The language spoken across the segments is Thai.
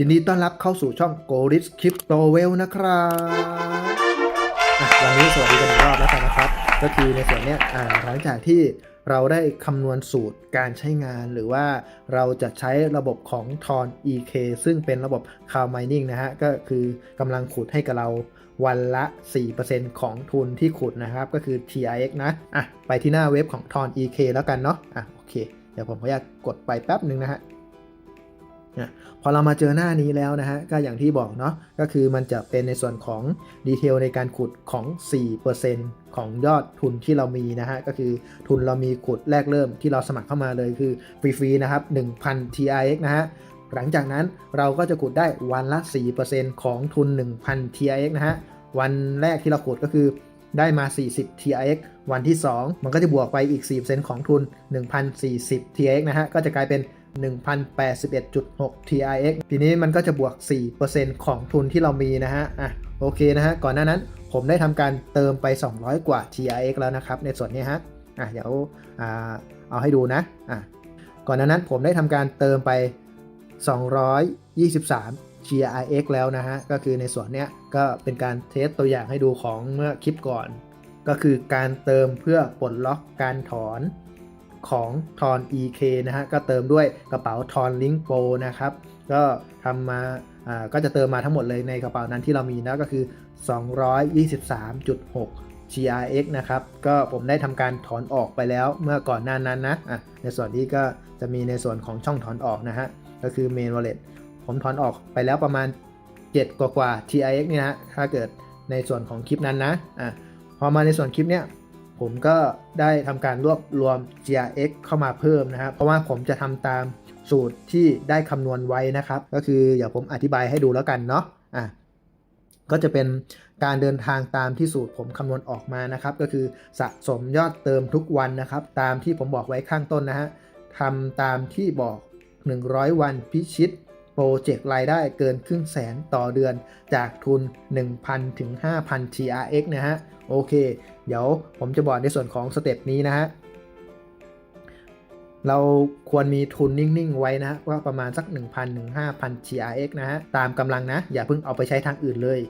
ยินดีต้อนรับเข้าสู่ช่อง g o r i s Crypto Well นะครับวันนี้สวัสดีกันอีกรอบแล้วกันนะครับ ก็คือในส่วนนี้หลังจากที่เราได้คำนวณสูตรการใช้งานหรือว่าเราจะใช้ระบบของ t o n EK ซึ่งเป็นระบบ Cloud Mining นะฮะ ก็คือกำลังขุดให้กับเราวันละ 4%ของทุนที่ขุดนะครับ ก็คือ TRX นะ อะ ไปที่หน้าเว็บของ t o n EK แล้วกันเนาะ อะ โอเค เดี๋ยวผมขออนุญาตกดไปแป๊บหนึ่งนะฮะ นะพอเรามาเจอหน้านี้แล้วนะฮะก็อย่างที่บอกเนาะก็คือมันจะเป็นในส่วนของดีเทลในการขุดของ 4%ของยอดทุนที่เรามีนะฮะก็คือทุนเรามีขุดแรกเริ่มที่เราสมัครเข้ามาเลยคือฟรีๆนะครับ 1,000 TRX นะฮะหลังจากนั้นเราก็จะขุดได้วันละ 4%ของทุน 1,000 TRX นะฮะวันแรกที่เราขุดก็คือได้มา 40 TRX วันที่ 2 มันก็จะบวกไปอีก 4%ของทุน 1,040 TRX นะฮะก็จะกลายเป็น 1081.6 TRX ทีนี้มันก็จะบวก 4%ของทุนที่เรามีนะฮะ อะ โอเคนะฮะ ก่อนหน้านั้นผมได้ทำการเติมไป 200 กว่า TRX แล้วนะครับ ในส่วนนี้ฮะ อะ เดี๋ยวอ่าเอาให้ดูนะ อะ ก่อนหน้านั้นผมได้ทำการเติมไป 223 GRX แล้วนะฮะ ก็คือในส่วนเนี้ยก็เป็นการเทสตัวอย่างให้ดูของเมื่อคลิปก่อน ก็คือการเติมเพื่อปลดล็อกการถอน ของทอน EK นะฮะก็เติมด้วยกระเป๋าทอน Link Pro นะครับก็ทำมาอ่าก็จะเติมมาทั้งหมดเลยในกระเป๋านั้นที่เรามีนะก็คือ 223.6 GRX นะครับก็ผมได้ทำการถอนออกไปแล้วเมื่อก่อนหน้านั้นนะอะในส่วนนี้ก็จะมีในส่วนของช่องถอนออกนะฮะก็คือ Main Wallet ผมถอนออกไปแล้วประมาณ 7 กว่ากว่า TRX เนี่ยนะถ้าเกิดในส่วนของคลิปนั้นนะอะพอมาในส่วนคลิปเนี้ย ผมก็ได้ทำการรวบรวม GRX เข้ามาเพิ่มนะครับ เพราะว่าผมจะทำตามสูตรที่ได้คำนวณไว้นะครับ ก็คือเดี๋ยวผมอธิบายให้ดูแล้วกันเนาะอะก็จะเป็นการเดินทางตามที่สูตรผมคำนวณออกมานะครับ ก็คือสะสมยอดเติมทุกวันนะครับ ตามที่ผมบอกไว้ข้างต้นนะฮะทำตามที่บอก 100 วันพิชิตโปรเจกต์รายได้เกินครึ่งแสนต่อเดือนจากทุน 1,000 ถึง 5,000 TRX นะฮะ โอเค เดี๋ยวผมจะบอกในส่วนของสเต็ปนี้นะฮะเราควรมีทุนนิ่ง ๆ ไว้นะว่าประมาณสัก 1,000ถึง5,000 TRX นะฮะ ตามกำลังนะ อย่าเพิ่งเอาไปใช้ทางอื่นเลย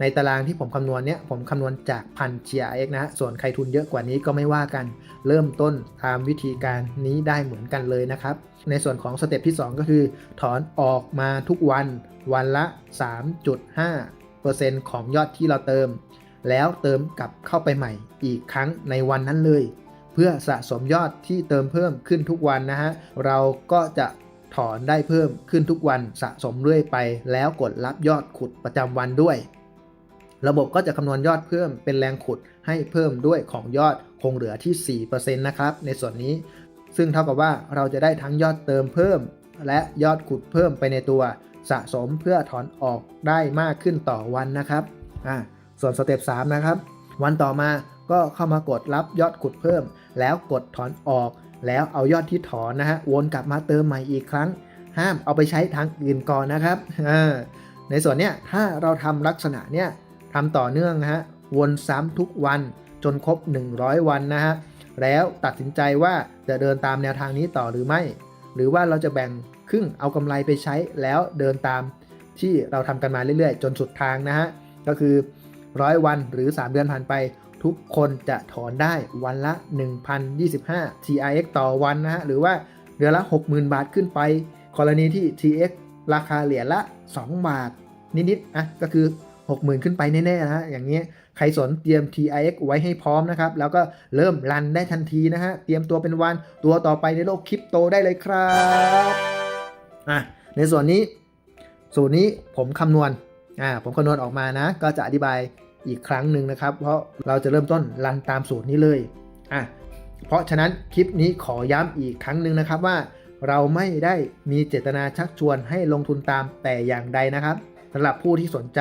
ในตารางที่ผมคำนวณเนี้ยผมคำนวณจากพัน TRX นะฮะ ส่วนใครทุนเยอะกว่านี้ก็ไม่ว่ากัน เริ่มต้นตามวิธีการนี้ได้เหมือนกันเลยนะครับ ในส่วนของสเต็ปที่ 2 ก็คือ ถอนออกมาทุกวันวันละ 3.5%ของยอดที่เราเติม แล้วเติมกลับเข้าไปใหม่อีกครั้งในวันนั้นเลย เพื่อสะสมยอดที่เติมเพิ่มขึ้นทุกวันนะฮะเราก็จะถอนได้เพิ่มขึ้นทุกวันสะสมเรื่อยไป แล้วกดรับยอดขุดประจำวันด้วย ระบบก็จะคำนวณยอดเพิ่มเป็นแรงขุดให้เพิ่มด้วยของยอดคงเหลือที่ 4%นะครับในส่วนนี้ ซึ่งเท่ากับว่าเราจะได้ทั้งยอดเติมเพิ่ม และยอดขุดเพิ่มไปในตัว สะสมเพื่อถอนออกได้มากขึ้นต่อวันนะครับอ่า ส่วนสเต็ป3นะครับ วันต่อมาก็เข้ามากดรับยอดขุดเพิ่ม แล้วกดถอนออก แล้วเอายอดที่ถอนนะฮะวนกลับมาเติมใหม่อีกครั้ง ห้ามเอาไปใช้ทางอื่นก่อนนะครับอ่าในส่วนเนี้ยถ้าเราทำลักษณะเนี้ยทำต่อเนื่องนะฮะวนซ้ำทุกวันจนครบ 100 วันนะฮะแล้วตัดสินใจว่าจะเดินตามแนวทางนี้ต่อหรือไม่ หรือว่าเราจะแบ่งครึ่งเอากำไรไปใช้แล้วเดินตามที่เราทำกันมาเรื่อยๆ จนสุดทางนะฮะก็คือ ร้อยวันหรือ 3 เดือนผ่านไป ทุกคนจะถอนได้วันละ 1,025 TRX ต่อวันนะฮะหรือว่าเดือนละ 60,000 บาทขึ้นไป กรณีที่ TX ราคาเหรียญละ 2 บาท นิดๆอะก็คือ 60,000 ขึ้นไปแน่ๆนะฮะอย่างเงี้ยใครสนเตรียม TIX ไว้ให้พร้อมนะครับ แล้วก็เริ่มรันได้ทันทีนะฮะ เตรียมตัวเป็นวันตัวต่อไปในโลกคริปโตได้เลยครับอะในส่วนนี้ สูตรนี้ผมคำนวณอ่าผมคำนวณออกมานะ ก็จะอธิบาย อีกครั้งหนึ่งนะครับ เพราะเราจะเริ่มต้นรันตามสูตรนี้เลยอะเพราะฉะนั้นคลิปนี้ขอย้ำอีกครั้งหนึ่งนะครับว่า เราไม่ได้มีเจตนาชักชวนให้ลงทุนตามแต่อย่างใดนะครับสำหรับผู้ที่สนใจ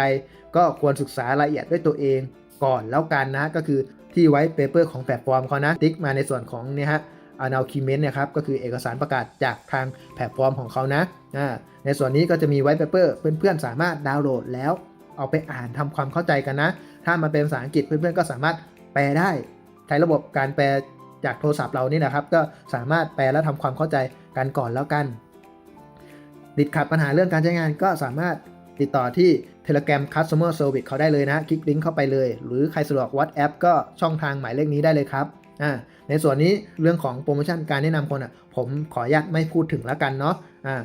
ก็ควรศึกษารายละเอียดด้วยตัวเองก่อนแล้วกันนะก็คือที่ไว้เปเปอร์ของแพลตฟอร์มเขานะติ๊กมาในส่วนของเนี่ยฮะ announcement เนี่ยครับก็คือเอกสารประกาศจากทางแพลตฟอร์มของเขานะอ่าในส่วนนี้ก็จะมีไว้เปเปอร์เพื่อนๆสามารถดาวน์โหลดแล้วเอาไปอ่านทำความเข้าใจกันนะ ถ้ามันเป็นภาษาอังกฤษเพื่อนๆก็สามารถแปลได้ใช้ระบบการแปลจากโทรศัพท์เรานี่นะครับ ก็สามารถแปลและทำความเข้าใจกันก่อนแล้วกัน ติดขัดปัญหาเรื่องการใช้งานก็สามารถติดต่อที่ Telegram Customer Service เขาได้เลยนะ คลิกลิงก์เข้าไปเลย หรือใครสะดวก WhatsApp ก็ช่องทางหมายเลขนี้ได้เลยครับอ่าในส่วนนี้เรื่องของโปรโมชั่นการแนะนำคนอะผมขออนุญาตไม่พูดถึงแล้วกันเนาะอ่า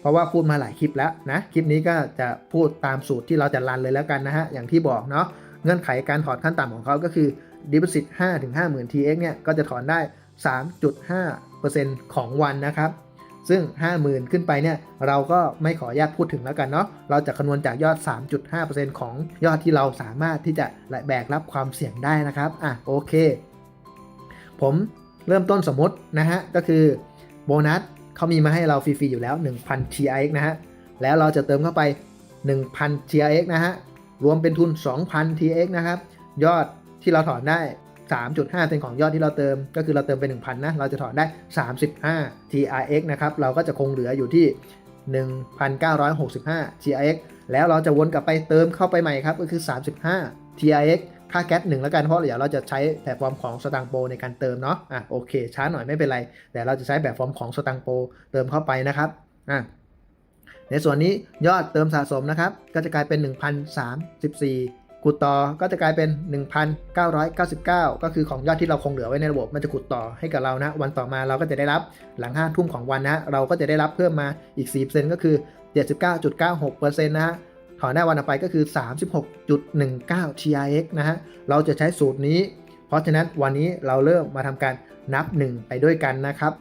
เพราะว่าพูดมาหลายคลิปแล้วนะ คลิปนี้ก็จะพูดตามสูตรที่เราจะรันเลยแล้วกันนะฮะ อย่างที่บอกเนาะ เงื่อนไขการถอนขั้นต่ำของเขาก็คือ Deposit 5 ถึง 50,000 TX เนี่ย ก็จะถอนได้ 3.5%ของวันนะครับ ซึ่ง 50,000 ขึ้นไปเนี่ย เราก็ไม่ขออนุญาตพูดถึงแล้วกันเนาะ เราจะคำนวณจากยอด 3.5%ของยอดที่เราสามารถที่จะแบกรับความเสี่ยงได้นะครับ อะโอเค ผมเริ่มต้นสมมตินะฮะ ก็คือโบนัสเขามีมาให้เราฟรีๆอยู่แล้ว 1,000 TX นะฮะ แล้วเราจะเติมเข้าไป 1,000 TX นะฮะ รวมเป็นทุน 2,000 TX นะครับ ยอดที่เราถอนได้ 3.5 เป็นของยอดที่เราเติม ก็คือเราเติมไป1,000 นะ เราจะถอนได้ 35 TRX นะครับ เราก็จะคงเหลืออยู่ที่ 1,965 TRX แล้วเราจะวนกลับไปเติมเข้าไปใหม่ครับ ก็คือ 35 TRX ค่าแก๊สหนึ่งแล้วกัน เพราะเดี๋ยวเราจะใช้แบบฟอร์มของสตังโปในการเติมเนาะ อะโอเค ช้าหน่อยไม่เป็นไร แต่เราจะใช้แบบฟอร์มของสตังโปเติมเข้าไปนะครับ อะ ในส่วนนี้ยอดเติมสะสมนะครับ ก็จะกลายเป็น 1,034ขุดต่อก็จะกลายเป็น 1,999 ก็คือของยอดที่เราคงเหลือไว้ในระบบ มันจะขุดต่อให้กับเรานะ วันต่อมาเราก็จะได้รับหลัง5ทุ่มของวันนะเราก็จะได้รับเพิ่มมาอีก 4%ก็คือ 79.96%นะฮะถอนได้าวันต่อไปก็คือ 36.19 TRX นะฮะเราจะใช้สูตรนี้ เพราะฉะนั้นวันนี้เราเริ่มมาทำการนับ 1 ไปด้วยกันนะครับ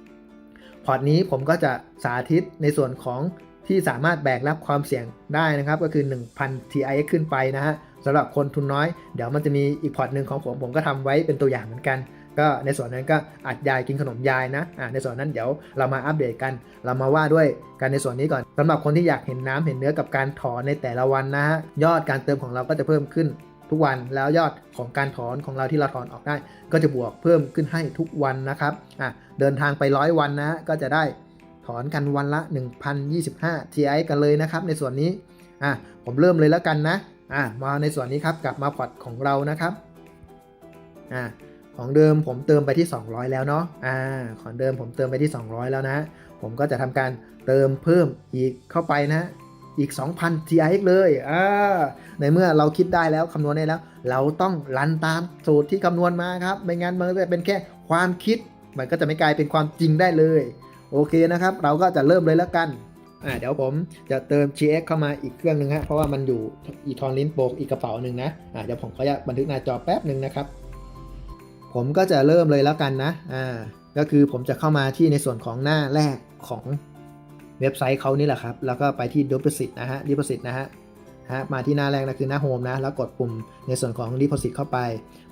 พอร์ตนี้ผมก็จะสาธิตในส่วนของ ที่สามารถแบกรับความเสี่ยงได้นะครับ ก็คือ 1,000 TIX ขึ้นไปนะฮะสำหรับคนทุนน้อย เดี๋ยวมันจะมีอีกพอร์ตหนึ่งของผมผมก็ทำไว้เป็นตัวอย่างเหมือนกัน ก็ในส่วนนั้นก็อัดยายกินขนมยายนะอ่าในส่วนนั้นเดี๋ยวเรามาอัปเดตกัน เรามาว่าด้วยกันในส่วนนี้ก่อนสำหรับคนที่อยากเห็นน้ำเห็นเนื้อกับการถอนในแต่ละวันนะฮะยอดการเติมของเราก็จะเพิ่มขึ้นทุกวันแล้วยอดของการถอนของเราที่เราถอนออกได้ ก็จะบวกเพิ่มขึ้นให้ทุกวันนะครับอะเดินทางไปร้อยวันนะก็จะได้ ถอนกันวันละ 1,025 TI กันเลยนะครับ ในส่วนนี้อะผมเริ่มเลยแล้วกันนะอะมาในส่วนนี้ครับกลับมาพอร์ตของเรานะครับอะของเดิมผมเติมไปที่ 200 แล้วเนาะอ่าของเดิมผมเติมไปที่ 200 แล้วนะ ผมก็จะทำการเติมเพิ่มอีกเข้าไปนะอีก 2,000 TIX เลยอ่าในเมื่อเราคิดได้แล้วคำนวณได้แล้ว เราต้องรันตามสูตรที่คำนวณมาครับ ไม่งั้นมันจะเป็นแค่ความคิด มันก็จะไม่กลายเป็นความจริงได้เลย โอเคนะครับ เราก็จะเริ่มเลยแล้วกันอ่าเดี๋ยวผมจะเติม GX เข้ามาอีกเครื่องหนึ่งฮะเพราะว่ามันอยู่อีทอนลิ้นโปกอีกกระเป๋าหนึ่งนะอ่าเดี๋ยวผมก็จะบันทึกหน้าจอแป๊บหนึ่งนะครับ ผมก็จะเริ่มเลยแล้วกันนะอ่าก็คือผมจะเข้ามาที่ในส่วนของหน้าแรกของเว็บไซต์เขานี่แหละครับ แล้วก็ไปที่ Deposit นะฮะ Deposit นะฮะ ฮะมาที่หน้าแรกนะคือหน้าโฮมนะแล้วกดปุ่มในส่วนของ Deposit เข้าไป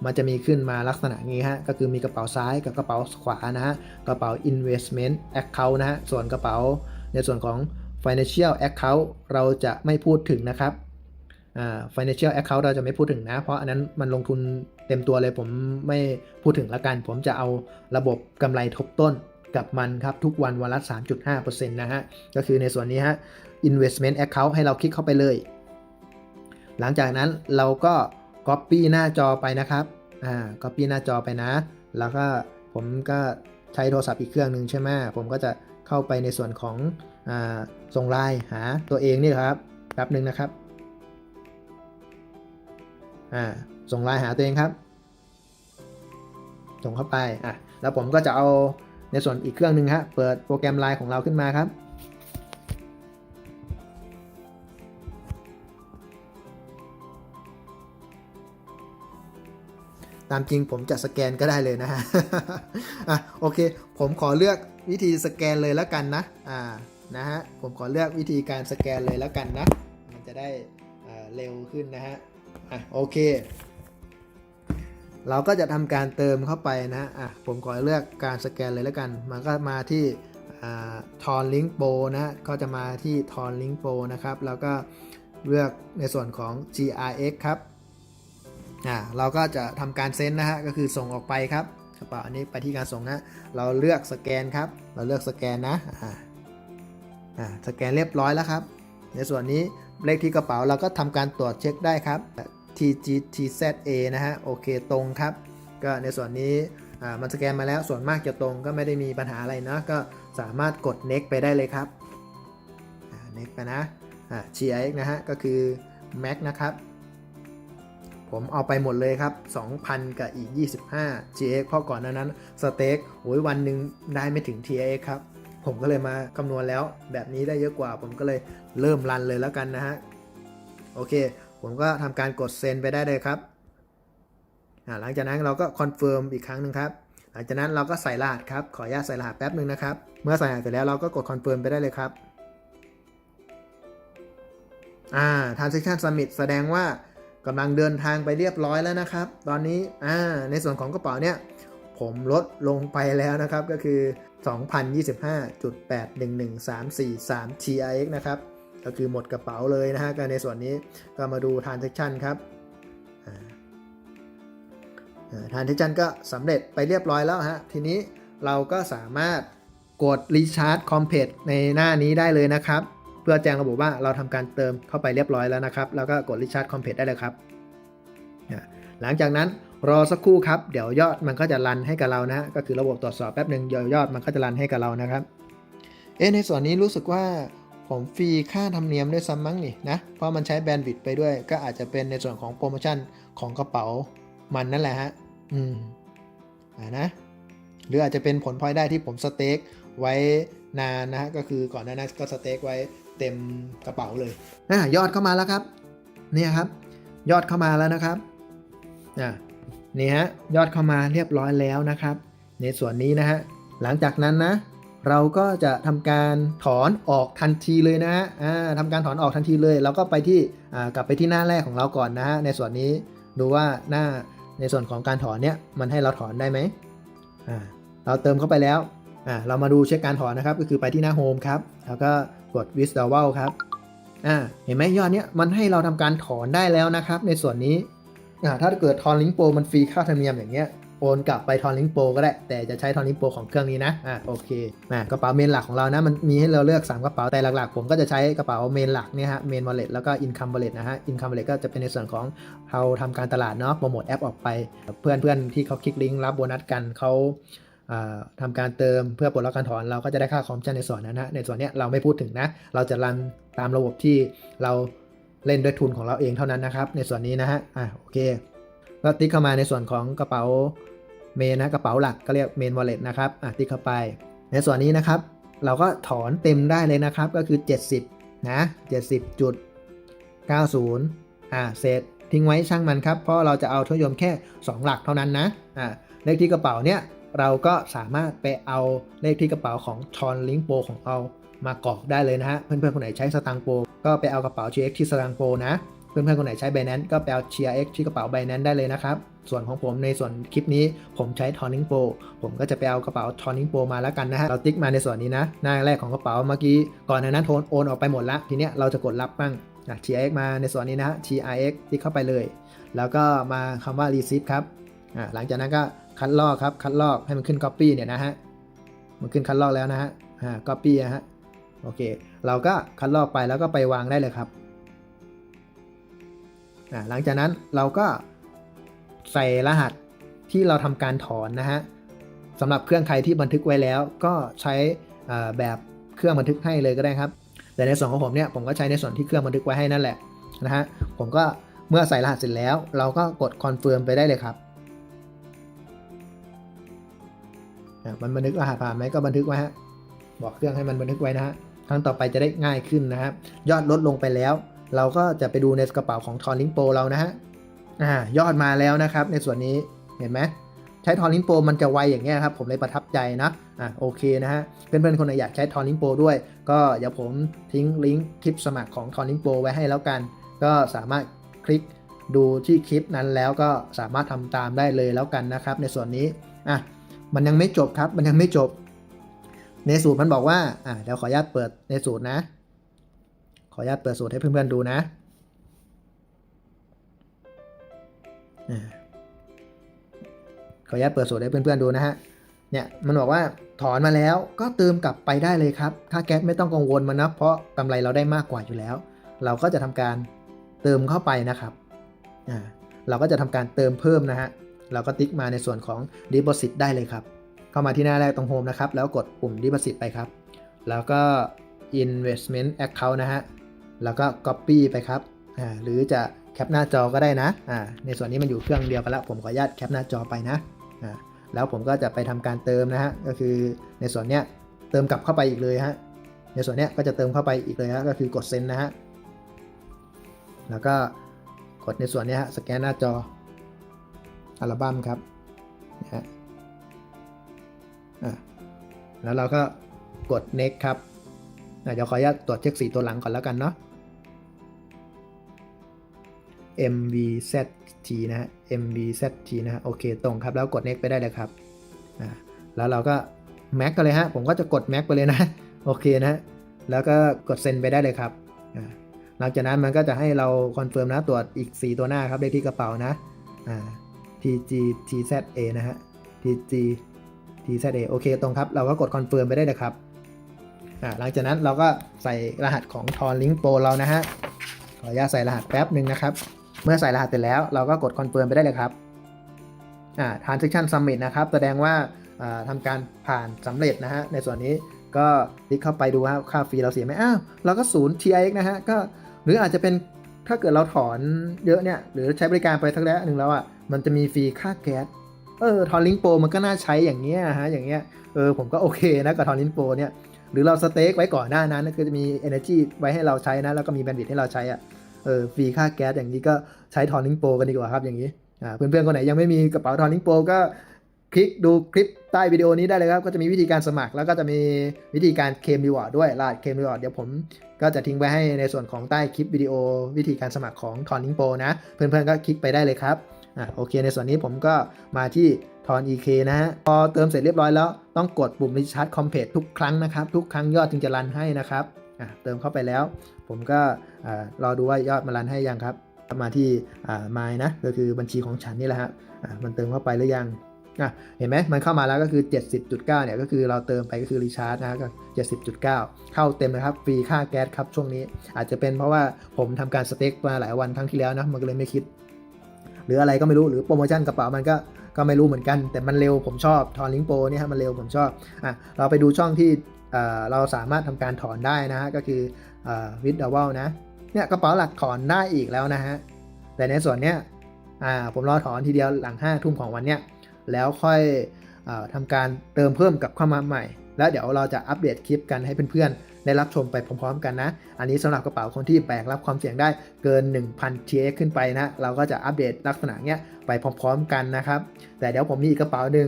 มันจะมีขึ้นมาลักษณะนี้ฮะก็คือมีกระเป๋าซ้ายกับกระเป๋าขวานะฮะกระเป๋า Investment Account นะฮะส่วนกระเป๋าในส่วนของ Financial Account เราจะไม่พูดถึงนะครับอ่า financial account เราจะไม่พูดถึงนะ เพราะอันนั้นมันลงทุนเต็มตัวเลยผมไม่พูดถึงละกัน ผมจะเอาระบบกำไรทบต้นกับมันครับ ทุกวันวันละ 3.5%นะฮะ ก็คือในส่วนนี้ฮะ investment account ให้เราคลิกเข้าไปเลย หลังจากนั้นเราก็ copy หน้าจอไปนะครับอ่า copy หน้าจอไปนะ แล้วก็ผมก็ใช้โทรศัพท์อีกเครื่องหนึ่งใช่ไหมผมก็จะเข้าไปในส่วนของอ่าส่งไลน์หาตัวเองนี่ครับแป๊บหนึ่งนะครับอ่าส่งไลน์หาตัวเองครับ ส่งเข้าไปอะแล้วผมก็จะเอาในส่วนอีกเครื่องหนึ่งฮะเปิดโปรแกรมไลน์ของเราขึ้นมาครับ ตามจริงผมจะสแกนก็ได้เลยนะฮะอะโอเค ผมขอเลือกวิธีสแกนเลยแล้วกันนะอ่านะฮะผมขอเลือกวิธีการสแกนเลยแล้วกันนะ มันจะได้เร็วขึ้นนะฮะอะโอเค เราก็จะทำการเติมเข้าไปนะฮะอะผมขอเลือกการสแกนเลยแล้วกัน มันก็มาที่ทอนลิงก์โปนะฮะก็จะมาที่ทอนลิงก์โปนะครับ แล้วก็เลือกในส่วนของ GRX ครับ อ่าเราก็จะทำการเซ็นนะฮะก็คือส่งออกไปครับกระเป๋าอันนี้ไปที่การส่งนะเราเลือกสแกนครับ เราเลือกสแกนนะอ่าอ่าสแกนเรียบร้อยแล้วครับ ในส่วนนี้เลขที่กระเป๋าเราก็ทำการตรวจเช็คได้ครับ TGTZA นะฮะโอเคตรงครับ ก็ในส่วนนี้อ่ามันสแกนมาแล้วส่วนมากจะตรงก็ไม่ได้มีปัญหาอะไรนะก็สามารถกด next ไปได้เลยครับ next ไปนะอ่า GIX นะฮะก็คือ Max นะครับ ผมเอาไปหมดเลยครับ 2,000 กับอีก 25 GX เพราะก่อนน้านั้นสเต็กโอ้ยวันหนึ่งได้ไม่ถึง TX ครับ ผมก็เลยมาคำนวณแล้วแบบนี้ได้เยอะกว่า ผมก็เลยเริ่มรันเลยแล้วกันนะฮะ โอเค ผมก็ทำการกดเซ็นไปได้เลยครับ หลังจากนั้นเราก็คอนเฟิร์มอีกครั้งหนึ่งครับ หลังจากนั้นเราก็ใส่รหัสครับ ขออนุญาตใส่รหัสแป๊บหนึ่งนะครับ เมื่อใส่รหัสเสร็จแล้วเราก็กดคอนเฟิร์มไปได้เลยครับ อ่า transaction submit แสดงว่า กำลังเดินทางไปเรียบร้อยแล้วนะครับ ตอนนี้อ่าในส่วนของกระเป๋าเนี่ยผมลดลงไปแล้วนะครับก็คือ 2025.811343 TRX นะครับ ก็คือหมดกระเป๋าเลยนะฮะก็ในส่วนนี้ก็มาดู transaction ครับอ่าทานที่จันก็สำเร็จไปเรียบร้อยแล้วฮะ ทีนี้เราก็สามารถกด Recharge Complete ในหน้านี้ได้เลยนะครับ เพื่อแจ้งระบุว่าเราทำการเติมเข้าไปเรียบร้อยแล้วนะครับ แล้วก็กด Recharge Complete ได้เลยครับ หลังจากนั้นรอสักครู่ครับ เดี๋ยวยอดมันก็จะรันให้กับเรานะฮะก็คือระบบตรวจสอบแป๊บหนึ่งเดี๋ยวยอดมันก็จะรันให้กับเรานะครับ เอ๊ในส่วนนี้รู้สึกว่าผมฟรีค่าธรรมเนียมด้วยซ้ำมั้งนี่นะ เพราะมันใช้แบนด์วิดไปด้วย ก็อาจจะเป็นในส่วนของโปรโมชั่นของกระเป๋ามันนั่นแหละฮะ อืมอ่านะ หรืออาจจะเป็นผลพลอยได้ที่ผมสเต็กไว้นานนะฮะ ก็คือก่อนหน้านั้นก็สเต็กไว้ เต็มกระเป๋าเลยอ่ายอดเข้ามาแล้วครับ เนี่ยครับ ยอดเข้ามาแล้วนะครับอ่านี่ฮะยอดเข้ามาเรียบร้อยแล้วนะครับ ในส่วนนี้นะฮะหลังจากนั้นนะเราก็จะทำการถอนออกทันทีเลยนะฮะทำการถอนออกทันทีเลย แล้วก็ไปที่กลับไปที่หน้าแรกของเราก่อนนะฮะ ในส่วนนี้ดูว่าหน้าในส่วนของการถอนเนี่ยมันให้เราถอนได้ไหมเราเติมเข้าไปแล้ว อ่าเรามาดูเช็คการถอนนะครับ ก็คือไปที่หน้าโฮมครับ แล้วก็กด withdrawal ครับอ่าเห็นไหมยอดเนี้ยมันให้เราทำการถอนได้แล้วนะครับ ในส่วนนี้อ่าถ้าเกิดทอนลิงโปรมันฟรีค่าธรรมเนียมอย่างเงี้ยโอนกลับไปทอนลิงโปรก็ได้ แต่จะใช้ทอนลิงโปรของเครื่องนี้นะอ่าโอเคอ่ากระเป๋าเมนหลักของเรานะ มันมีให้เราเลือก 3 กระเป๋าแต่หลักๆ ผมก็จะใช้กระเป๋าเมนหลักเนี่ยฮะเมนวอลเล็ตแล้วก็อินคัมวอลเล็ตนะฮะอินคัมวอลเล็ตก็จะเป็นในส่วนของเราทำการตลาดเนาะโปรโมทแอปออกไป เพื่อนๆที่เขาคลิกลิงก์รับโบนัสกันเขา อ่าทำการเติมเพื่อปลดล็อกการถอน เราก็จะได้ค่าคอมชั่นในส่วนนั้นนะในส่วนนี้เราไม่พูดถึงนะ เราจะรันตามระบบที่เราเล่นด้วยทุนของเราเองเท่านั้นนะครับ ในส่วนนี้นะฮะอ่าโอเคก็ติ๊กเข้ามาในส่วนของกระเป๋าเมนนะกระเป๋าหลักก็เรียกเมนวอลเล็ตนะครับอะติ๊กเข้าไป ในส่วนนี้นะครับ เราก็ถอนเต็มได้เลยนะครับก็คือ 70นะ70.90อ่าเศษทิ้งไว้ช่างมันครับเพราะเราจะเอาทศนิยมแค่ 2 หลักเท่านั้นนะอ่าเลขที่กระเป๋าเนี่ย เราก็สามารถไปเอาเลขที่กระเป๋าของทอนลิงโปของเรามากรอกได้เลยนะฮะ เพื่อนๆคนไหนใช้สตางโปก็ไปเอากระเป๋า GX ที่สตางโปนะ เพื่อนๆคนไหนใช้ Binance ก็ไปเอา TRX ที่กระเป๋า Binance ได้เลยนะครับ ส่วนของผมในส่วนคลิปนี้ผมใช้ Turning Pro ผมก็จะไปเอากระเป๋า Turning Pro มาแล้วกันนะฮะ เราติ๊กมาในส่วนนี้นะ หน้าแรกของกระเป๋าเมื่อกี้ ก่อนหน้านั้นโทนโอนออกไปหมดละ ทีเนี้ยเราจะกดรับบ้างอะ TRX มาในส่วนนี้นะฮะ TRX ติ๊กเข้าไปเลย แล้วก็มาคำว่า Receipt ครับอ่าหลังจากนั้นก็ คัดลอกครับคัดลอกให้มันขึ้น Copy เนี่ยนะฮะมันขึ้นคัดลอกแล้วนะฮะอ่า Copy นะฮะโอเค เราก็คัดลอกไปแล้วก็ไปวางได้เลยครับอ่าหลังจากนั้นเราก็ใส่รหัสที่เราทำการถอนนะฮะสำหรับเครื่องใครที่บันทึกไว้แล้ว ก็ใช้แบบเครื่องบันทึกให้เลยก็ได้ครับ แต่ในส่วนของผมเนี่ยผมก็ใช้ในส่วนที่เครื่องบันทึกไว้ให้นั่นแหละนะฮะผมก็เมื่อใส่รหัสเสร็จแล้ว เราก็กดคอนเฟิร์มไปได้เลยครับ มันบันทึกรหัสผ่านไหมก็บันทึกไว้ฮะบอกเครื่องให้มันบันทึกไว้นะฮะครั้งต่อไปจะได้ง่ายขึ้นนะครับ ยอดลดลงไปแล้ว เราก็จะไปดูในกระเป๋าของทอนลิงโปเรานะฮะอ่ายอดมาแล้วนะครับ ในส่วนนี้เห็นไหมใช้ทอนลิงโปมันจะไวอย่างเงี้ยครับผมเลยประทับใจนะอ่าโอเคนะฮะเพื่อนๆคนไหนอยากใช้ทอนลิงโปด้วย ก็เดี๋ยวผมทิ้งลิงก์คลิปสมัครของทอนลิงโปไว้ให้แล้วกัน ก็สามารถคลิกดูที่คลิปนั้นแล้วก็สามารถทำตามได้เลยแล้วกันนะครับ ในส่วนนี้อะ มันยังไม่จบครับ มันยังไม่จบ ในสูตรมันบอกว่า อ่าเดี๋ยวขออนุญาตเปิดในสูตรนะ ขออนุญาตเปิดสูตรให้เพื่อนๆดูนะขออนุญาตเปิดสูตรให้เพื่อนๆดูนะฮะ เนี่ยมันบอกว่าถอนมาแล้วก็เติมกลับไปได้เลยครับ ค่าแก๊สไม่ต้องกังวลมันนะเพราะกำไรเราได้มากกว่าอยู่แล้ว เราก็จะทำการเติมเข้าไปนะครับ อ่า เราก็จะทำการเติมเพิ่มนะฮะ เราก็ติ๊กมาในส่วนของ Deposit ได้เลยครับ เข้ามาที่หน้าแรกตรงโฮมนะครับ แล้วกดปุ่ม Deposit ไปครับ แล้วก็ investment account นะฮะ แล้วก็ copy ไปครับ อ่า หรือจะแคปหน้าจอก็ได้นะ อ่า ในส่วนนี้มันอยู่เครื่องเดียวกันแล้วผมขออนุญาตแคปหน้าจอไปนะ อ่า แล้วผมก็จะไปทำการเติมนะฮะ ก็คือในส่วนเนี้ยเติมกลับเข้าไปอีกเลยฮะ ในส่วนเนี้ยก็จะเติมเข้าไปอีกเลยฮะ ก็คือกดเซ็นนะฮะ แล้วก็กดในส่วนเนี้ยฮะ สแกนหน้าจอ อัลบั้มครับนะฮะอะแล้วเราก็กด next ครับอะเดี๋ยวขออนุญาตตรวจเช็คสีตัวหลังก่อนแล้วกันเนาะ MVZT นะฮะ MVZT นะฮะโอเคตรงครับ แล้วกด next ไปได้เลยครับอ่าแล้วเราก็ Mac กันเลยฮะ ผมก็จะกด Mac ไปเลยนะ โอเคนะ แล้วก็กดเซ็นไปได้เลยครับอ่าหลังจากนั้นมันก็จะให้เราคอนเฟิร์มนะตรวจอีก 4 ตัวหน้าครับเลขที่กระเป๋านะ อ่า TG TZA นะฮะ TG TZA โอเคตรงครับ เราก็กดคอนเฟิร์มไปได้เลยครับอ่าหลังจากนั้นเราก็ใส่รหัสของ t o r Link Pro เรานะฮะ ขออนุญาตใส่รหัสแป๊บหนึ่งนะครับ เมื่อใส่รหัสเสร็จแล้วเราก็กดคอนเฟิร์มไปได้เลยครับอ่า transaction submit นะครับ แสดงว่าอ่าทำการผ่านสำเร็จนะฮะ ในส่วนนี้ก็คลิกเข้าไปดูว่าค่าฟรีเราเสียไหมอ้าวเราก็ศูนย์ TIX นะฮะ ก็หรืออาจจะเป็นถ้าเกิดเราถอนเยอะเนี่ย หรือใช้บริการไปสักระยะหนึ่งแล้วอะ มันจะมีฟรีค่าแก๊ส เออทอนลิงโปมันก็น่าใช้อย่างเงี้ยฮะ อย่างเงี้ย เออผมก็โอเคนะกับทอนลิงโปเนี่ย หรือเราสเต็กไว้ก่อนหน้านั้นก็จะมี energy ไว้ให้เราใช้นะ แล้วก็มีแบนด์วิดให้เราใช้อะ เออฟรีค่าแก๊สอย่างนี้ก็ใช้ทอนลิงโปกันดีกว่าครับอย่างนี้ อ่าเพื่อนๆคนไหนยังไม่มีกระเป๋าทอนลิงโปก็คลิกดูคลิปใต้วิดีโอนี้ได้เลยครับ ก็จะมีวิธีการสมัครแล้วก็จะมีวิธีการเคลมรีวอร์ดด้วยรหัสเคลมรีวอร์ดเดี๋ยวผมก็จะทิ้งไว้ให้ในส่วนของใต้คลิปวิดีโอวิธีการสมัครของทอนลิงโปนะ เพื่อนๆก็คลิกไปได้เลยครับ อะโอเคในส่วนนี้ผมก็มาที่ทอน EK นะฮะพอเติมเสร็จเรียบร้อยแล้วต้องกดปุ่ม Recharge Complete ทุกครั้งนะครับ ทุกครั้งยอดจึงจะรันให้นะครับอะเติมเข้าไปแล้ว ผมก็รอดูว่ายอดมารันให้ยังครับมาที่อ่า My นะก็คือบัญชีของฉันนี่แหละฮะมันเติมเข้าไปหรือยังเห็นไหมมันเข้ามาแล้วก็คือ 70.9เนี่ยก็คือเราเติมไปก็คือรีชาร์จนะก็70.9 เข้าเต็มเลยครับฟรีค่าแก๊สครับช่วงนี้ อาจจะเป็นเพราะว่าผมทำการสเต็กมาหลายวันครั้งที่แล้วนะมันก็เลยไม่คิด หรืออะไรก็ไม่รู้หรือโปรโมชั่นกระเป๋ามันก็ก็ไม่รู้เหมือนกัน แต่มันเร็วผมชอบทอนลิงโปเนี่ยฮะมันเร็วผมชอบอะเราไปดูช่องที่เอ่อเราสามารถทำการถอนได้นะฮะก็คือวิดดาวนะเนี่ยกระเป๋าหลักถอนได้อีกแล้วนะฮะแต่ในส่วนเนี้ยอ่าผมรอถอนทีเดียวหลัง5้าทุ่มของวันเนี้ยแล้วค่อยอาทำการเติมเพิ่มกับเข้ามาใหม่ แล้วเดี๋ยวเราจะอัปเดตคลิปกันให้เพื่อนๆ ได้รับชมไปพร้อมๆ กันนะ อันนี้สำหรับกระเป๋าคนที่แบกรับความเสี่ยงได้เกิน 1,000 TX ขึ้นไปนะ เราก็จะอัปเดตลักษณะเนี้ยไปพร้อม ๆ กันนะครับ แต่เดี๋ยวผมมีอีกกระเป๋าหนึ่ง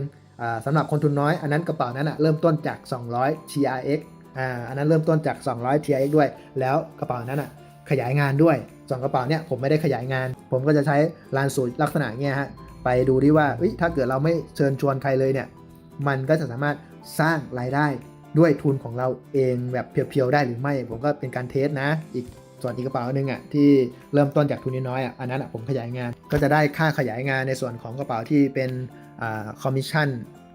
สำหรับคนทุนน้อย อันนั้นกระเป๋านั้นอะเริ่มต้นจาก 200 TRX อ่าอันนั้นเริ่มต้นจาก 200 TRX ด้วย แล้วกระเป๋านั้นอะขยายงานด้วยสองกระเป๋าเนี้ยผมไม่ได้ขยายงาน ผมก็จะใช้ลานสูตรลักษณะเนี้ยฮะไปดูดิว่าเอ้ยถ้าเกิดเราไม่เชิญชวนใครเลยเนี่ยมันก็จะสามารถสร้างรายได้ ด้วยทุนของเราเองแบบเพียวๆได้หรือไม่ ผมก็เป็นการเทสนะ อีกส่วนอีกกระเป๋าหนึ่งอะที่เริ่มต้นจากทุนน้อยๆอะอันนั้นอะผมขยายงาน ก็จะได้ค่าขยายงานในส่วนของกระเป๋าที่เป็นอคอมมิชชั่น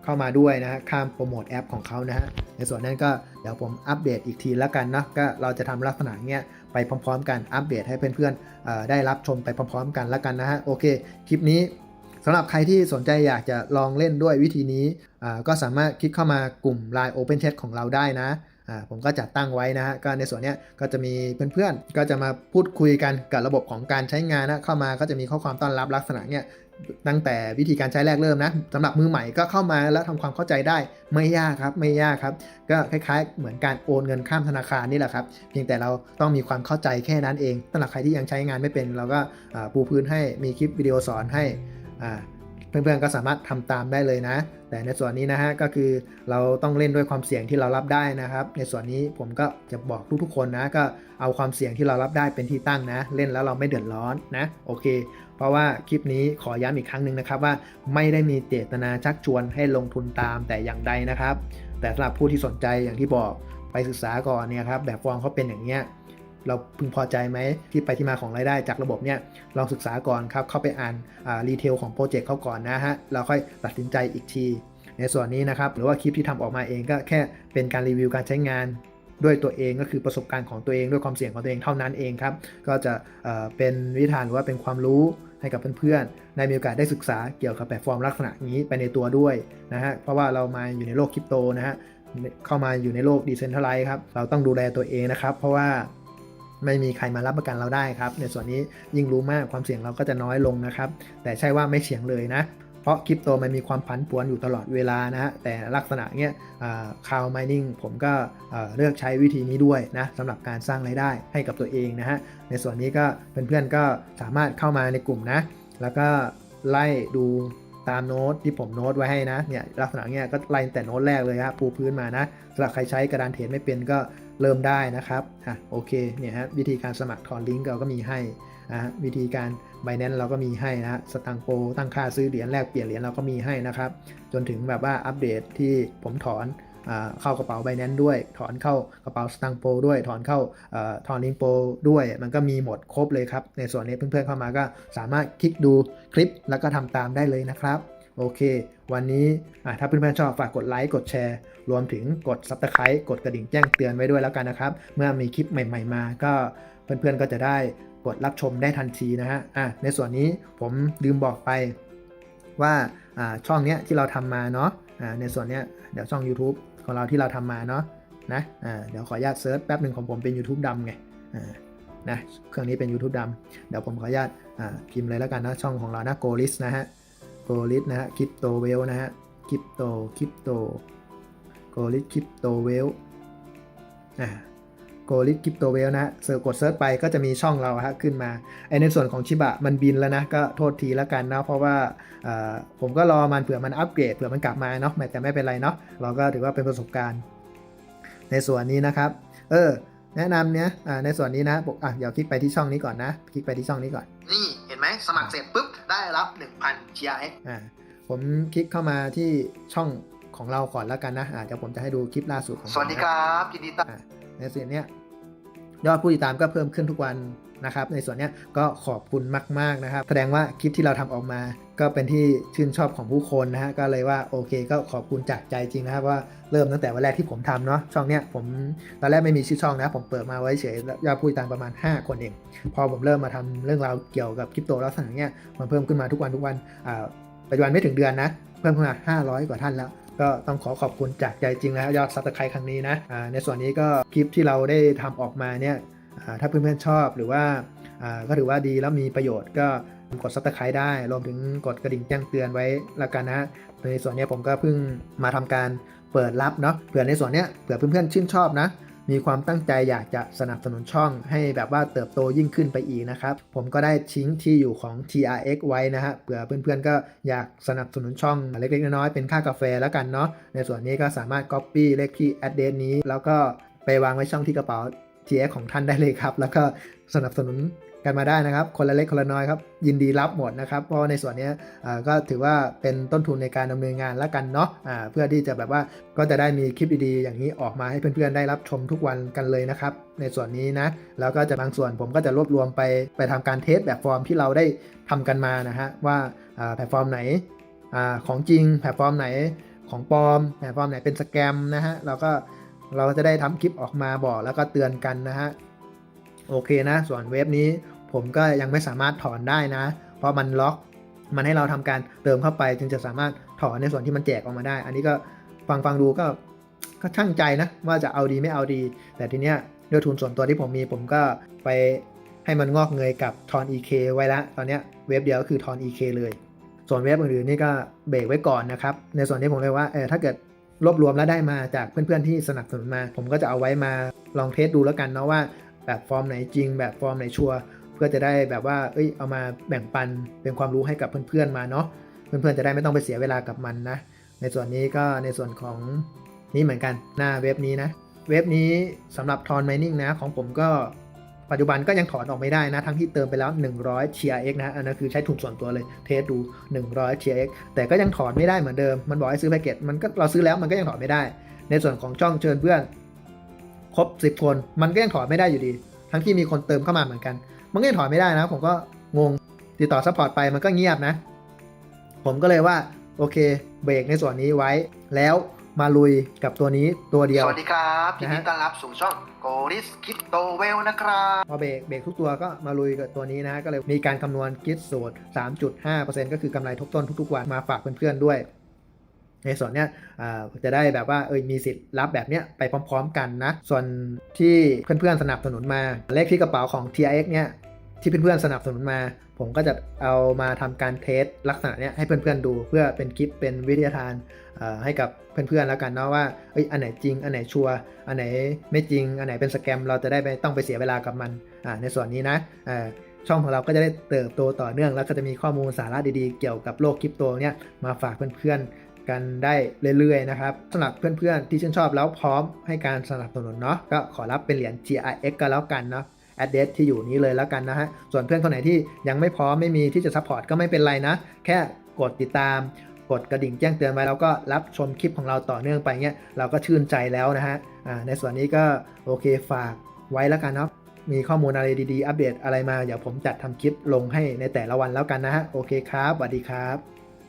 เข้ามาด้วยนะฮะข้ามโปรโมทแอปของเขานะฮะในส่วนนั้นก็เดี๋ยวผมอัปเดตอีกทีแล้วกันนะก็เราจะทำลักษณะเงี้ยไปพร้อม ๆ กันอัปเดตให้เพื่อนๆได้รับชมไปพร้อม ๆ กันแล้วกันนะฮะโอเคคลิปนี้ สำหรับใครที่สนใจอยากจะลองเล่นด้วยวิธีนี้ก็สามารถคลิกเข้ามากลุ่ม Line Open Chat ของเราได้นะผมก็จัดตั้งไว้นะฮะก็ในส่วนนี้ก็จะมีเพื่อนๆ ก็จะมาพูดคุยกันกับระบบของการใช้งานนะเข้ามาก็จะมีข้อความต้อนรับลักษณะเนี้ยตั้งแต่วิธีการใช้แรกเริ่มนะสำหรับมือใหม่ก็เข้ามาแล้วทำความเข้าใจได้ไม่ยากครับไม่ยากครับ ก็คล้ายๆ เหมือนการโอนเงินข้ามธนาคารนี่แหละครับ เพียงแต่เราต้องมีความเข้าใจแค่นั้นเองสำหรับใครที่ยังใช้งานไม่เป็น เราก็ปูพื้นให้มีคลิปวิดีโอสอนให้ เพื่อนๆก็สามารถทำตามได้เลยนะ แต่ในส่วนนี้นะฮะก็คือเราต้องเล่นด้วยความเสี่ยงที่เรารับได้นะครับ ในส่วนนี้ผมก็จะบอกทุกๆคนนะ ก็เอาความเสี่ยงที่เรารับได้เป็นที่ตั้งนะ เล่นแล้วเราไม่เดือดร้อนนะโอเค เพราะว่าคลิปนี้ขอย้ำอีกครั้งหนึ่งนะครับว่าไม่ได้มีเจตนาชักชวนให้ลงทุนตามแต่อย่างใดนะครับ แต่สำหรับผู้ที่สนใจอย่างที่บอกไปศึกษาก่อนเนี่ยครับแบบฟอร์มเขาเป็นอย่างเงี้ย เราพึงพอใจไหมที่ไปที่มาของรายได้จากระบบเนี่ยลองศึกษาก่อนครับเข้าไปอ่านรีเทลของโปรเจกต์เขาก่อนนะฮะเราค่อยตัดสินใจอีกที ในส่วนนี้นะครับหรือว่าคลิปที่ทำออกมาเองก็แค่เป็นการรีวิวการใช้งานด้วยตัวเองก็คือประสบการณ์ของตัวเองด้วยความเสี่ยงของตัวเองเท่านั้นเองครับ ก็จะเป็นวิธานหรือว่าเป็นความรู้ให้กับเพื่อนๆได้มีโอกาสได้ศึกษาเกี่ยวกับแพลตฟอร์มลักษณะนี้ไปในตัวด้วยนะฮะเพราะว่าเรามาอยู่ในโลกคริปโตนะฮะเข้ามาอยู่ในโลกดิเซนทัลไลซ์ครับเราต้องดูแลตัวเองนะครับ เพราะว่า ไม่มีใครมารับประกันเราได้ครับ ในส่วนนี้ยิ่งรู้มากความเสี่ยงเราก็จะน้อยลงนะครับ แต่ใช่ว่าไม่เสี่ยงเลยนะเพราะคริปโตมันมีความผันผวนอยู่ตลอดเวลานะฮะแต่ลักษณะเนี้ยคาวไมนิ่งผมก็เลือกใช้วิธีนี้ด้วยนะสำหรับการสร้างรายได้ให้กับตัวเองนะฮะในส่วนนี้ก็เพื่อนๆก็สามารถเข้ามาในกลุ่มนะ แล้วก็ไล่ดูตามโน้ตที่ผมโน้ตไว้ให้นะเนี่ยลักษณะเนี้ยก็ไล่แต่โน้ตแรกเลยครับปูพื้นมานะสำหรับใครใช้กระดานเทรดไม่เป็นก็ เริ่มได้นะครับอะโอเคเนี่ยฮะวิธีการสมัครถอนลิงก์เราก็มีให้นะฮะวิธีการ b บ n a n c e เราก็มีให้นะฮะสตังโปตั้งค่าซื้อเหรียญแลกเปลี่ยนเหรียญเราก็มีให้นะครับ จนถึงแบบว่าอัปเดตที่ผมถอนอเข้ากระเป๋า b บ n a n c e ด้วย ถอนเข้ากระเป๋าสตังโปด้วย ถอนเข้าอถอนลิงโปด้วย มันก็มีหมดครบเลยครับ ในส่วนนี้เพื่อนๆเข้ามาก็สามารถคลิกดูคลิปแล้วก็ทำตามได้เลยนะครับ โอเค วันนี้ถ้าเพื่อนๆชอบฝากกดไลค์กดแชร์ รวมถึงกด Subscribe กดกระดิ่งแจ้งเตือนไว้ด้วยแล้วกันนะครับ เมื่อมีคลิปใหม่ ๆ มาก็เพื่อนๆก็จะได้กดรับชมได้ทันทีนะฮะอะในส่วนนี้ผมลืมบอกไปว่าอ่าช่องเนี้ยที่เราทำมาเนาะอ่าในส่วนเนี้ยเดี๋ยวช่อง YouTube ของเราที่เราทำมาเนาะนะอ่าเดี๋ยวขออนุญาตเซิร์ชแป๊บหนึ่งของผมเป็น YouTube ดำไงอ่านะเครื่องนี้เป็น YouTube ดำเดี๋ยวผมขออนุญาตอ่าพิมพ์เลยแล้วกันนะช่องของเรานะ g o l i s นะฮะโกลิสนะฮะคริปโตเวลนะฮะคริปโตคริปโต โกลิสคริปโตเวลอ่าโกลิสคริปโตเวลนะฮะเสิร์ชกดเซิร์ชไปก็จะมีช่องเราฮะขึ้นมาไอในส่วนของชิบะมันบินแล้วนะ ก็โทษทีแล้วกันนะเพราะว่าอ่าผมก็รอมันเผื่อมันอัปเกรดเผื่อมันกลับมาเนาะแต่ไม่เป็นไรเนาะเราก็ถือว่าเป็นประสบการณ์ ในส่วนนี้นะครับ เออแนะนำเนี้ยอ่าในส่วนนี้นะบอกอะเดี๋ยวคลิกไปที่ช่องนี้ก่อนนะ คลิกไปที่ช่องนี้ก่อน นี่เห็นไหมสมัครเสร็จปุ๊บได้รับ 1,000 GRX อ่าผมคลิกเข้ามาที่ช่อง ของเราก่อนแล้วกันนะอ่าเดี๋ยวผมจะให้ดูคลิปล่าสุดของผมสวัสดีครับยินดีต้อนอ่าในส่วนเนี้ยยอดผู้ติดตามก็เพิ่มขึ้นทุกวันนะครับ ในส่วนเนี้ยก็ขอบคุณมาก ๆนะครับ แสดงว่าคลิปที่เราทำออกมา ก็เป็นที่ชื่นชอบของผู้คนนะฮะก็เลยว่าโอเคก็ขอบคุณจากใจจริงนะครับว่าเริ่มตั้งแต่วันแรกที่ผมทำเนาะช่องเนี้ยผมตอนแรกไม่มีชื่อช่องนะ ผมเปิดมาไว้เฉยยอดผู้ติดตามประมาณ 5 คนเอง พอผมเริ่มมาทำเรื่องราวเกี่ยวกับคริปโตลักษณะเนี้ยมันเพิ่มขึ้นมาทุกวันทุกวันอ่าปัจจุบันไม่ถึงเดือนนะเพิ่มขึ้นมา500 กว่าท่านแล้ว ก็ต้องขอขอบคุณจากใจจริงนะยอดซับสไครต์ครั้งนี้นะในส่วนนี้ก็คลิปที่เราได้ทำออกมาเนี่ยถ้าเพื่อนๆชอบหรือว่าก็ถือว่าดีแล้วมีประโยชน์ก็กดซับสไครต์ได้รวมถึงกดกระดิ่งแจ้งเตือนไว้ละกันนะในส่วนนี้ผมก็เพิ่งมาทำการเปิดรับเนาะเผื่อในส่วนเนี้ยเผื่อเพื่อนๆชื่นชอบนะ มีความตั้งใจอยากจะสนับสนุนช่องให้แบบว่าเติบโตยิ่งขึ้นไปอีกนะครับ ผมก็ได้ทิ้งที่อยู่ของ TRX ไว้นะฮะเผื่อเพื่อนๆก็อยากสนับสนุนช่องเล็กๆน้อยๆเป็นค่ากาแฟแล้วกันเนาะในส่วนนี้ก็สามารถ Copy เลขที่ address นี้ แล้วก็ไปวางไว้ช่องที่กระเป๋า TX ของท่านได้เลยครับ แล้วก็สนับสนุน กันมาได้นะครับ คนละเล็กคนละน้อยครับ ยินดีรับหมดนะครับ เพราะว่าในส่วนนี้ก็ถือว่าเป็นต้นทุนในการดำเนินงานแล้วกันเนาะเพื่อที่จะแบบว่าก็จะได้มีคลิปดีๆอย่างนี้ออกมาให้เพื่อนๆได้รับชมทุกวันกันเลยนะครับ ในส่วนนี้นะ แล้วก็จะบางส่วนผมก็จะรวบรวมไปไปทำการเทสแบบฟอร์มที่เราได้ทำกันมานะฮะว่าแพลตฟอร์มไหนอของจริงแพลตฟอร์มไหนของปลอมแพลตฟอร์มไหนเป็นสแกมนะฮะเราก็เราจะได้ทำคลิปออกมาบอกแล้วก็เตือนกันนะฮะ โอเคนะ ส่วนเว็บนี้ผมก็ยังไม่สามารถถอนได้นะ เพราะมันล็อก มันให้เราทำการเติมเข้าไป จึงจะสามารถถอนในส่วนที่มันแจกออกมาได้ อันนี้ก็ฟังฟังดูก็ก็ช่างใจนะ ว่าจะเอาดีไม่เอาดี แต่ทีเนี้ยด้วยทุนส่วนตัวที่ผมมีผมก็ไปให้มันงอกเงยกับทอน EK ไว้ละตอนเนี้ยเว็บเดียวก็คือทอน EK เลย ส่วนเว็บอื่นๆนี่ก็เบรกไว้ก่อนนะครับ ในส่วนนี้ผมเลยว่าเออถ้าเกิดรวบรวมแล้วได้มาจากเพื่อนๆที่สนับสนุนมา ผมก็จะเอาไว้มาลองเทสดูแล้วกันเนาะว่า แบบฟอร์มไหนจริง แบบฟอร์มไหนชัวเพื่อจะได้แบบว่าเอ้ยเอามาแบ่งปันเป็นความรู้ให้กับเพื่อนๆมาเนาะเพื่อนๆจะได้ไม่ต้องไปเสียเวลากับมันนะ ในส่วนนี้ก็ในส่วนของนี่เหมือนกันหน้าเว็บนี้นะ เว็บนี้สำหรับทอนไมนิ่งนะของผมก็ปัจจุบันก็ยังถอนออกไม่ได้นะทั้งที่เติมไปแล้ว 100 TRX นะ อันนั้นคือใช้ทุนส่วนตัวเลยเทสดู 100 TRX แต่ก็ยังถอนไม่ได้เหมือนเดิม มันบอกให้ซื้อแพ็กเกจมันก็เราซื้อแล้วมันก็ยังถอนไม่ได้ ในส่วนของช่องเชิญเพื่อน ครบ 10 คน มันก็ยังถอนไม่ได้อยู่ดี ทั้งที่มีคนเติมเข้ามาเหมือนกัน มันก็ยังถอนไม่ได้นะ ผมก็งงติดต่อซัพพอร์ตไปมันก็เงียบนะ ผมก็เลยว่าโอเค เบรกในส่วนนี้ไว้ แล้วมาลุยกับตัวนี้ตัวเดียว สวัสดีครับยินนะดีฮะต้อนรับสู่ช่อง g o r i s Crypto Well นะครับพอเบรกเบรกทุกตัวก็มาลุยกับตัวนี้นะ ก็เลยมีการคำนวณคิดสูตร 3.5%ก็คือกำไรทบต้นทุกๆวันมาฝากเพื่อนๆด้วย ในส่วนเนี้ยจะได้แบบว่าเอยมีสิทธิ์รับแบบเนี้ยไปพร้อม ๆ กันนะ ส่วนที่เพื่อนๆสนับสนุนมาเลขที่กระเป๋าของ TRX เนี่ยที่เพื่อนๆสนับสนุนมา ผมก็จะเอามาทำการเทสลักษณะเนี้ยให้เพื่อนๆดูเพื่อเป็นคลิปเป็นวิทยาทานให้กับเพื่อนๆแล้วกันเนาะว่าเอ้ยอันไหนจริง อันไหนชัวร์อันไหนไม่จริง อันไหนเป็นสแกมเราจะได้ไม่ต้องไปเสียเวลากับมันในส่วนนี้นะช่องของเราก็จะได้เติบโตต่อเนื่อง แล้วก็จะมีข้อมูลสาระดีๆ เกี่ยวกับโลกคริปโตเนี่ยมาฝากเพื่อนๆ กันได้เรื่อยๆนะครับสำหรับเพื่อนๆ ที่ชื่นชอบแล้วพร้อมให้การสนับสนุนเนาะก็ขอรับเป็นเหรียญ TRX ก็แล้วกันเนาะ address ที่อยู่นี้เลยแล้วกันนะฮะส่วนเพื่อนคนไหนที่ยังไม่พร้อมไม่มีที่จะซัพพอร์ตก็ไม่เป็นไรนะ แค่กดติดตาม กดกระดิ่งแจ้งเตือนไว้แล้วก็รับชมคลิปของเราต่อเนื่องไปเงี้ยเราก็ชื่นใจแล้วนะฮะในส่วนนี้ก็โอเคฝากไว้แล้วกันเนาะมีข้อมูลอะไรดีๆ อัปเดตอะไรมา เดี๋ยวผมจัดทำคลิปลงให้ในแต่ละวันแล้วกันนะฮะ โอเคครับ สวัสดีครับ